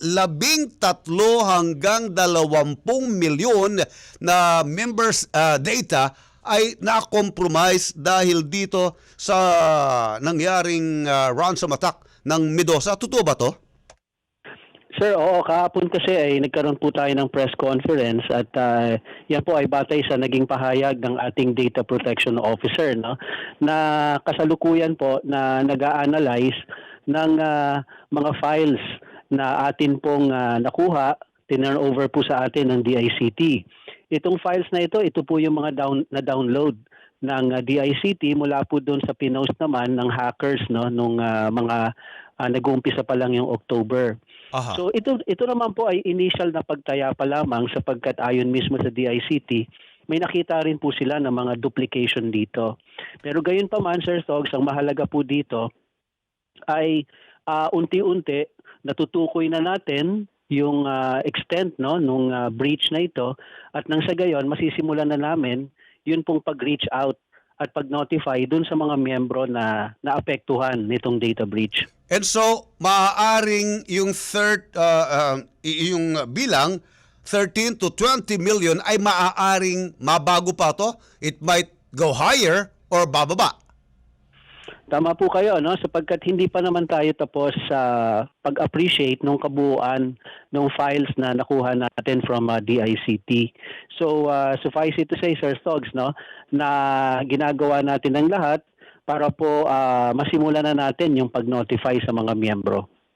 labing tatlo hanggang dalawampung milyon na members uh, data ay na-compromise dahil dito sa nangyaring uh, ransom attack ng Medosa. Totoo ba to? Sir, oo, kahapon kasi ay nagkaroon po tayo ng press conference at ah, yan po ay batay sa naging pahayag ng ating data protection officer no na kasalukuyan po na nag-a-analyze ng ah, mga files na atin pong ah, nakuha, tinurn over po sa atin ng DICT. Itong files na ito, ito po yung mga down na download ng ah, DICT mula po doon sa pinost naman ng hackers no nung ah, mga ah, nag-uumpisa pa lang yung October. Aha. So ito ito naman po ay initial na pagtaya pa lamang sapagkat ayon mismo sa DICT may nakita rin po sila ng mga duplication dito. Pero gayon pa man Sir Sogs, ang mahalaga po dito ay ah, unti-unti natutukoy na natin yung ah, extent no nung ah, breach na ito at nang sa gayon masisimulan na namin yun pong pag-reach out at pag-notify dun sa mga miyembro na naapektuhan nitong data breach. And so, maaaring yung third, uh, uh, yung bilang 13 to 20 million ay maaaring mabago pa to. It might go higher or bababa. Tama po kayo, no? Sapagkat hindi pa naman tayo tapos sa pag-appreciate ng kabuuan ng files na nakuha natin from uh, DICT. So, uh, suffice it to say, Sir Stogs, no, na ginagawa natin ang lahat para po uh, masimulan na natin yung pag-notify sa mga miyembro.